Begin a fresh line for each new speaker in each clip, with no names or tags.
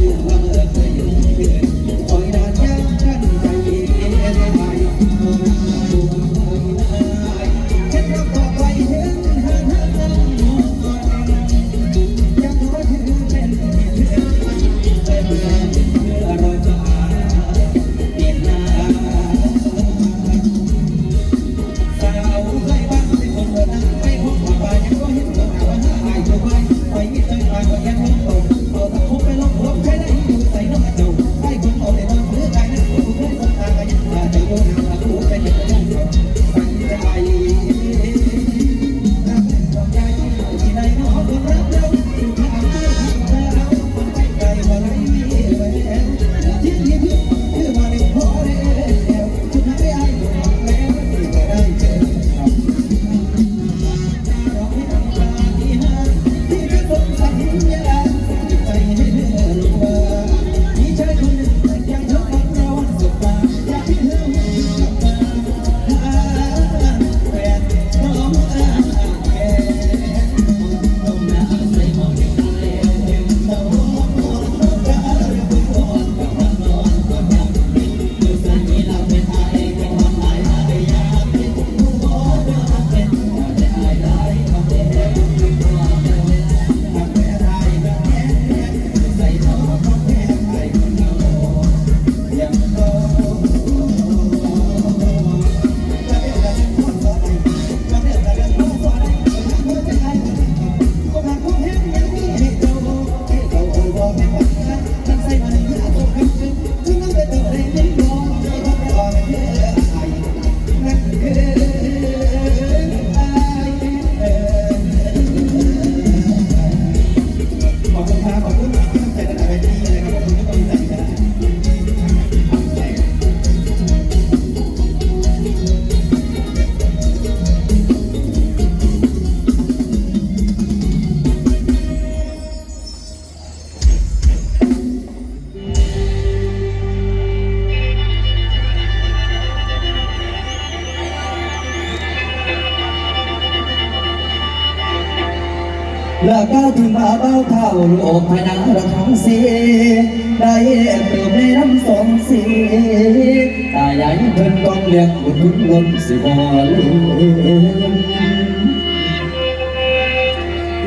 ชื่อว่า เลิกก้าวถึงมาเบ้าเท่าโลกภายนาระท้องสีได้เติมในน้ำสองสีตายายเพิ่นกองเลี้ยงบุญทุนล้นสิบ่ลืม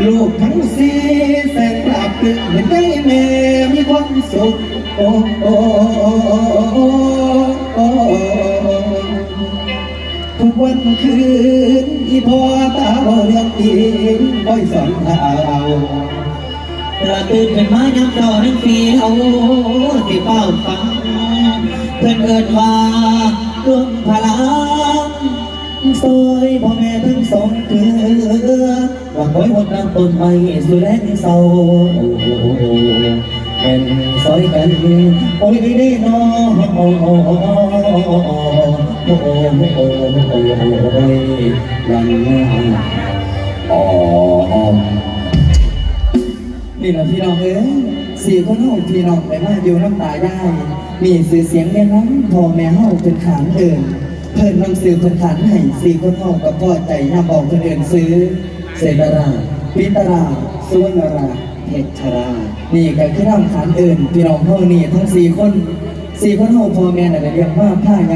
ลูกทั้งสีแสนปราบปลื้มเห็นได้แม่มีความสุขโอ้โอ้ วันคืนอีพ่อตาบ่เลี้ยงอีบ่อยสอนเท้าตระตื่นขึ้นมายามเช้านั้นเฟียวสิเฝ้าฟังเพื่อนเอินว่าร่วมพลังซอยพ่อแม่ทั้งสองเถือหว่าคอยหดน้ำต้นไม้สุแลงเศร้าเป็นซอยกันโอ้ยได้นอ โอ้โอ้โอ้โอ้โอโอ้ยยังอ๋อนี่แหละพี่น้องเอ้ยสี่คนเฮาพี่น้องไปมาอยู่น้ำตาได้มีสื่อเสียงแม่น้ำพ่อแม่เฮาเป็นขานเอิญเพิ่นนำสื่อเพิ่นขานให้สี่คนเฮากับพ่อใจย่าบอกเพิ่นเอิญซื้อเศรษฐราปิตราสุวรรณราเพชรรา นี่ก็คือน้ำขานเอิญพี่น้องเฮานี่ทั้งสี่คน สี่คนเฮาพ่อแม่น่ะเรียกว่าผ้าไง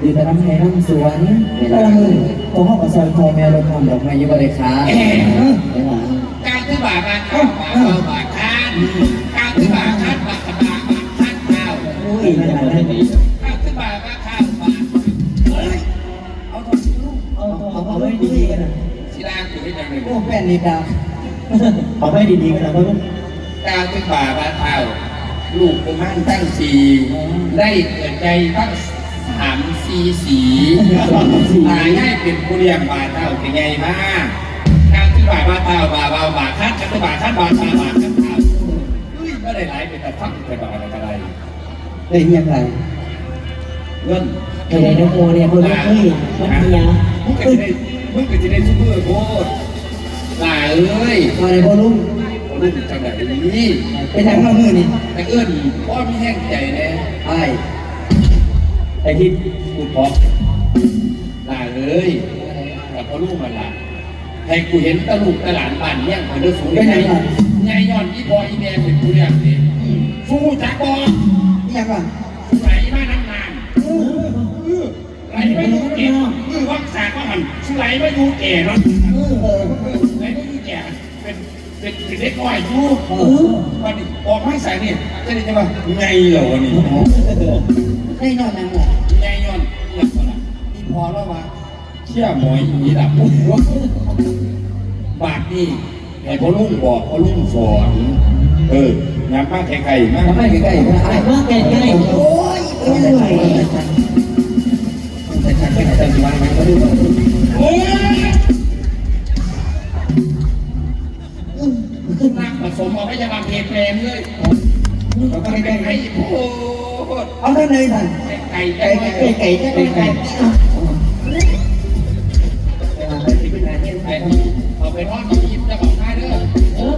อยู่แต่น้ำให้น้ำสวนแต่ละมือพ่อเฮาก็ซอยพ่อแม่ลงทำดอกไม้ยู่บ่ได้ขาได้หลย
การที่บาบาข้าวบาข้าวบาข้านการที่บาข้านบาบาข้านข้าว
โอ้ยขนาดนั้นดี
การที่บาบาข้าวบาเฮ้ยเอาทำลูก
เอาเอาเอาไว้ดีกันนะ
ศิลาอยู่ที่ไหนเลย
โอ้แป้นนี่ดาเอาไว้ดีๆกันนะพ่อลูก
การที่บาบาข้าว ลูกกุมารตั้งสี่ได้เกิดใจตั้งสามสีสีตายให้เป็นผู้เลี้ยงบาเท่าเป็นไงบ้างการที่บาบาเท่าบาบาบาข้านการที่บาข้านบาบาบาข้านข้าวเฮ้ยไม่ได้หลายเป็นแต่ฟังแต่บาอะไรอะไร
ได้ยังไง
เงิน
ไปไหนน้องโมเนี่ยคนไม่เคยมันเฮีย
มึงก็จะได้มึงก็จะได้ซุปเปอร์โคตรหลายเอ้ย
มาในพ่อลูก
ลูกจังแบบนี้
เป็นทางข้ามือนี่
แต่เอื้อนพ่อมีแห้งใจแน่
ไอ้
ไอ้ที่กูพอหลาเอ้ยแต่พอลูกมันละให้กูเห็นตะลูกตะหลานบ้านเนี่ยมันเลือสูง
เป็นยังไง
ไงย้อนอีพออีแม่เป็นผู้เลี้ยงเนี่
ล่ะ
ไงไหลมาน้ำนานไหลมาดูแก่คือวักษากว่ามันไหลมาดูแก่เนาะ
เป็
นเป็กน้อยอยู่
เออ
วันนี้ออกไมาใส่นี่จะได้จะว่าไงเหรอวันนี้
ได้นอนนั่งหละ
ไงย้อนเงียบนละ
อีพอแล้ววะ
เชี่ยหมอยอีดับปุ๊บบาทนี่ไอ้พ่อลุงบอกพ่อลุงสอนเออน้ำมากไกลๆมาก
ไกลๆนะ
ไอ้มากใกลๆ
โอ้ยเป็นยังไงแไป
จะมเพลเพลมเลย
เราก็ใกล้
ไอ้โอ้โห
ๆเอาได้เลยท่าน
ไก่
ไก่
ไก่
ไก่ไก่ไก่ไก่ไก่
ไก่เอาไปทอดกับยิบจะบอกได้เด้อ
เออ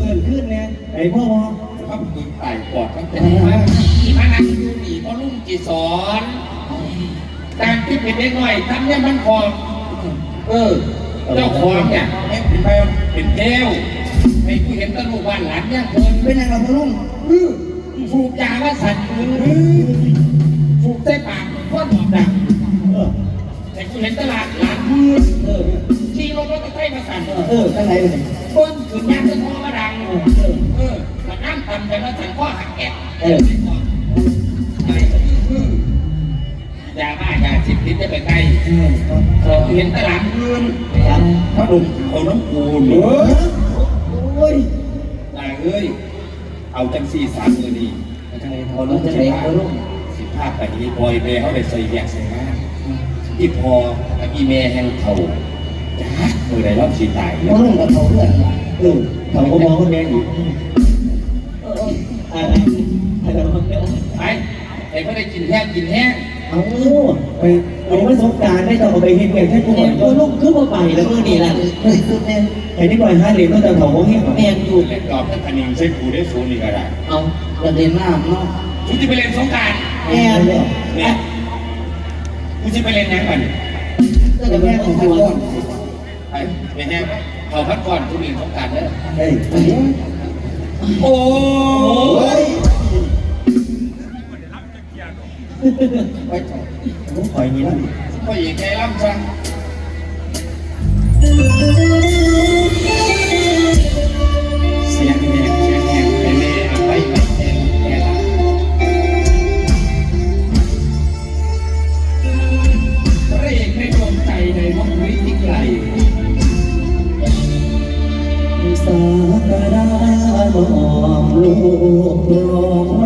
เกิดขึ้นเนี่ยไอ้พ่อวะ
ครับมึงไต่ปอดตั้งแต่มาที่มานั่งอยู่นี่พ่อลุงจีสอนการที่เป็นเด็กหน่อยทำเนี่ยมันคอเออเจ้าของเนี่ยให้เป็นไปเป็นแก้ว ให้ผู้เห็นตะลุกบ้านหลานเนี่ยเพิ่น
เป็นยังไงพ่อลุง
อื้อผูกยาว่าสัตว์อื้อผูกใส่ปากก็หนอกดัง
เออ
แต่กูเห็นตลาดหลานมือ
เออ
ขี่รถรถใกล้มาสั่น
เออตั้งไหนเลย
ต้นขืนยันจะพอมาดังเออเออแล้วน้ำตำแต่ละสั่นข้อหักแกะ
เออ
ยาบ้ายาสิบลิตรจะไปใกล้
เออ
เราเห็นตลาดมืน
ครับ
พระดมเขาน้ำปูน
เออโอ้ย
นาย เอ้ย เอาจังสี่สามมือนี่
จังเลยพ่อลุงจังเลยพ่อลุง
สิภาพแบบนี้บอยเบเขาได้ใส่แยกใส่งานที่พอกับอีเมแห่งเขาจ้ามือใดรอบสีตาย
พ่อลุงกับเขาเพื่อนเออเขาก็มองคนแดงอยู่
อะไรอะไรบ้างเนี่ย
ไปไอ้ไม่ได้กินแห้งกินแห้ง
เอาไปเอาประสบการณ์ได้ต้องเอาไปเห็นเองแค่ผู้
เอ็
คน
มตัวลูกขึ้นมาไปแล้วมื่อนี้ล่ะ
เฮ้ยสุดแน่ไอ้นี่ปล่อยห้าเหรียญก็จะเขาเห็น
แม่นอยู่
เล่นดอกถ้าคันนิงใช้กูได้สูนี่ก็ได้
เอาประเด็นหน้าเนาะ
กูจะไปเล่นสงกราร
แม่นเนี่ย
เนี่ยกูจะไปเล่นยังไง
ก็จะแม่ของตัว
ไปไปแห้งเขาพัดก่อนกูเล่นสงกรารเด้อ
เฮ้ย
โอ้
โอ้ย
ย
ไปผมปล่อยนี้แล้ว
พ่อหญิงล่ำจังเสียงแหงเสียงแหงไปแม่เอาไปไปแหงแหงละพระเอกในดวงใจในมองวิที่ไกล
สากราบอมลูกร้อใ